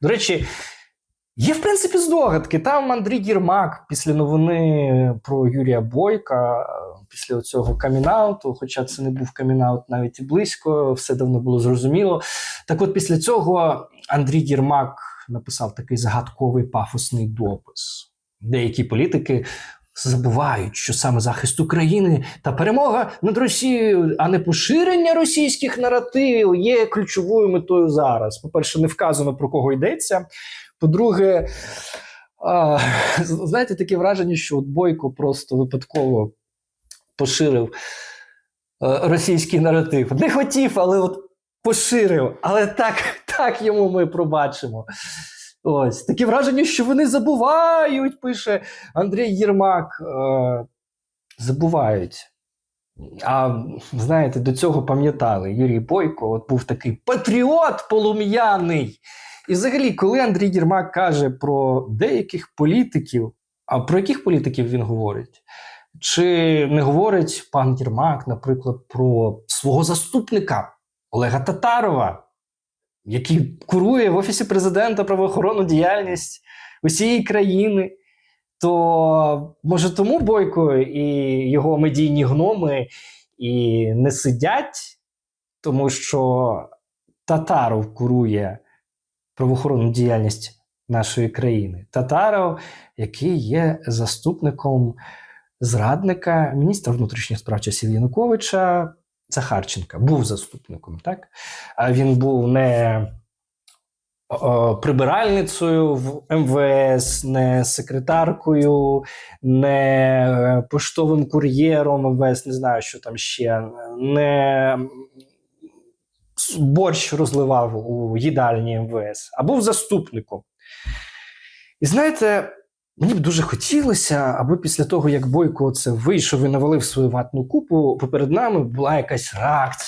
До речі, є в принципі здогадки. Там Андрій Єрмак після новини про Юрія Бойка, після цього камінауту, хоча це не був камінаут навіть і близько, все давно було зрозуміло. Так от після цього Андрій Єрмак написав такий загадковий пафосний допис. Деякі політики забувають, що саме захист України та перемога над Росією, а не поширення російських наративів є ключовою метою зараз. По-перше, не вказано про кого йдеться. По-друге, а, знаєте, таке враження, що от Бойко просто випадково поширив е, російський наратив. Не хотів, але от поширив. Але так, так йому ми пробачимо. Ось таке враження, що вони забувають, пише Андрій Єрмак. Е, забувають. А знаєте, до цього пам'ятали Юрій Бойко, от був такий патріот полум'яний. І взагалі, коли Андрій Єрмак каже про деяких політиків, а про яких політиків він говорить? Чи не говорить пан Єрмак, наприклад, про свого заступника Олега Татарова, який курує в Офісі президента правоохоронну діяльність усієї країни? То може тому Бойко і його медійні гноми і не сидять, тому що Татаров курує правоохоронну діяльність нашої країни. Татаров, який є заступником зрадника міністра внутрішніх справ часів Януковича Захарченка, був заступником, так? А він був не прибиральницею в МВС, не секретаркою, не е, поштовим кур'єром МВС, не знаю, що там ще, не борщ розливав у їдальні МВС, а був заступником. І знаєте, мені б дуже хотілося, аби після того, як Бойко це вийшов і навалив свою ватну купу, поперед нами була якась реакція.